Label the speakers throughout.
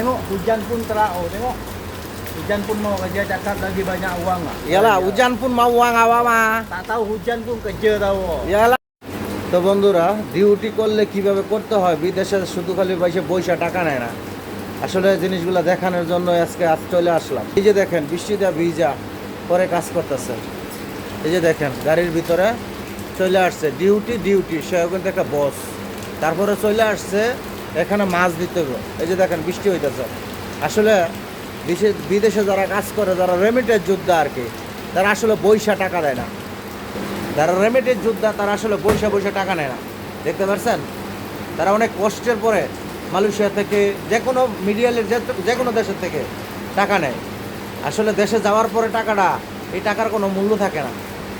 Speaker 1: Tengok hujan pun telah oh tengok. Hujan pun mau kerja cakap lagi banyak uang ah.
Speaker 2: ইয়ালা উজান পুন মা Wang আওয়া মা
Speaker 1: Tak tahu hujan pun kerja tahu.
Speaker 2: ইয়ালা তো বন্ধুরা duty করলে কীভাবে করতে হয় বিদেশে শুধু খালি পয়সা পয়সা টাকা নেয় না আসলে জিনিসগুলো দেখানোর জন্য আজকে আজ চলে আসলাম এই যে দেখেন বৃষ্টিতে ভিজা পরে কাজ করতেছে এই যে দেখেন গাড়ির ভিতরে চলে আসছে ডিউটি ডিউটি সে কিন্তু একটা বস তারপরে চলে আসছে এখানে মাছ দিতে হবে। এই যে দেখেন, বৃষ্টি হইতেছে। আসলে বিশে- বিদেশে যারা কাজ করে, যারা রেমিটেড যোদ্ধা আর কি, তারা আসলে বৈশা টাকা দেয় না। যারা রেমিটেড যোদ্ধা, তারা আসলে বৈশা বৈশা টাকা নেয় না। দেখতে পাচ্ছেন তারা অনেক কষ্টের পরে মালয়েশিয়া থেকে যে কোনো মিডিয়ালের যে কোনো দেশের থেকে টাকা নেয়। আসলে দেশে যাওয়ার পরে টাকাটা, এই টাকার কোনো মূল্য থাকে না।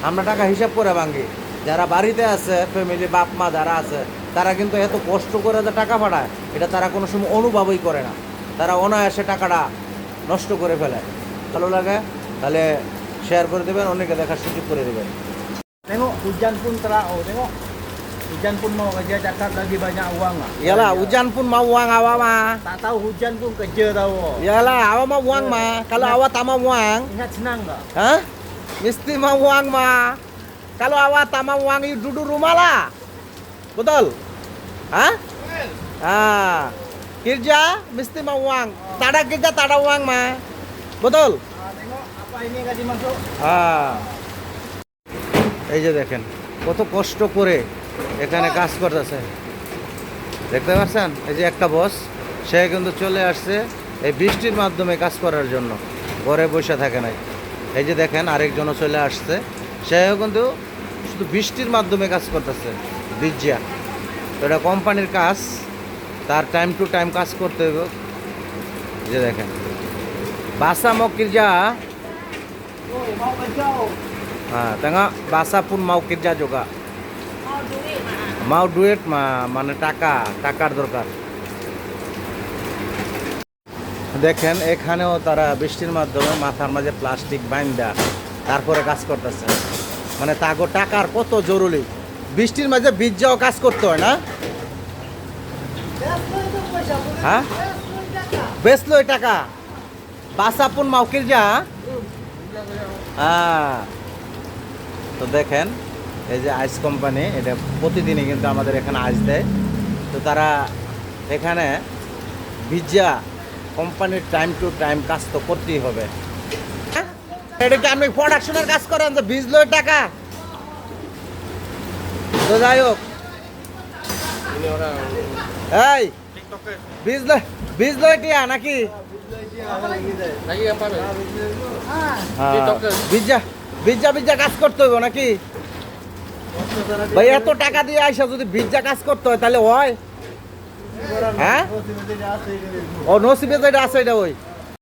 Speaker 2: আমরা টাকা হিসাব করে ভাঙি যারা বাড়িতে আছে ফ্যামিলি বাপ মা যারা আছে তারা কিন্তু এত কষ্ট করে যে টাকা পাঠায় এটা তারা কোনো সময় অনুভবই করে না। তারা অনায়াসে টাকাটা নষ্ট করে ফেলে। ভালো লাগে? তাহলে শেয়ার করে দেবেন অনেকে দেখার সুযোগ করে দেবেন। মিস্ত্রি মা ওয়াং মা কালো আওয়া তামা ওয়াং ইউ ডুডু রুমালা। Betul? Hah? Ah. Kerja mesti mau uang. Tak ada kerja tak ada uang mah. Betul?
Speaker 1: Ah, tengok apa ini kasih masuk.
Speaker 2: হ্যাঁ এই যে দেখেন কত কষ্ট করে এখানে কাজ করতেছে দেখতে পাচ্ছেন এই যে একটা বস সে কিন্তু চলে আসছে এই বৃষ্টির মাধ্যমে কাজ করার জন্য ঘরে বসে থাকে নাই এই যে দেখেন আরেকজনও চলে আসছে সেও কিন্তু শুধু বৃষ্টির মাধ্যমে কাজ করতেছে বিজ্জা তো এটা কোম্পানির কাজ, তার টাইম টু টাইম কাজ করতে হবে। যে দেখেন। বাসা মকির
Speaker 1: mau kerja. oh.
Speaker 2: হ্যাঁ pun mau kerja juga mau duit মা মানে টাকা, টাকার দরকার। দেখেন, এখানেও তারা বৃষ্টির মাধ্যমে মাথার মাঝে প্লাস্টিক বাইন্দা তারপরে কাজ করতেছে। মানে তাগো টাকার কত জরুরি? বৃষ্টির মাঝে বীজটাও কাজ করতে হয় না? হ্যাঁ? এই টাকা। বাসাপুন মাউকির যা হ্যাঁ? তো দেখেন, এই যে আইস কোম্পানি, এটা প্রতিদিনই কিন্তু আমাদের এখানে আইস দেয়। তো তারা এখানে ভিজা কোম্পানির টাইম টু টাইম কাজ তো করতেই হবে। এটা কি আপনি প্রোডাকশনের কাজ করেন তো ভিজলো টাকা? যাই হোক। এই ভিজলো ভিজলো টিয়া নাকি ভিজা ভিজা ভিজা কাজ করতে হইব নাকি? ভাই, এত টাকা দিয়ে আইসা যদি ভিজা কাজ করতে হয়, তাহলে হয়? হ্যাঁ? ও আছে, এটা ওই।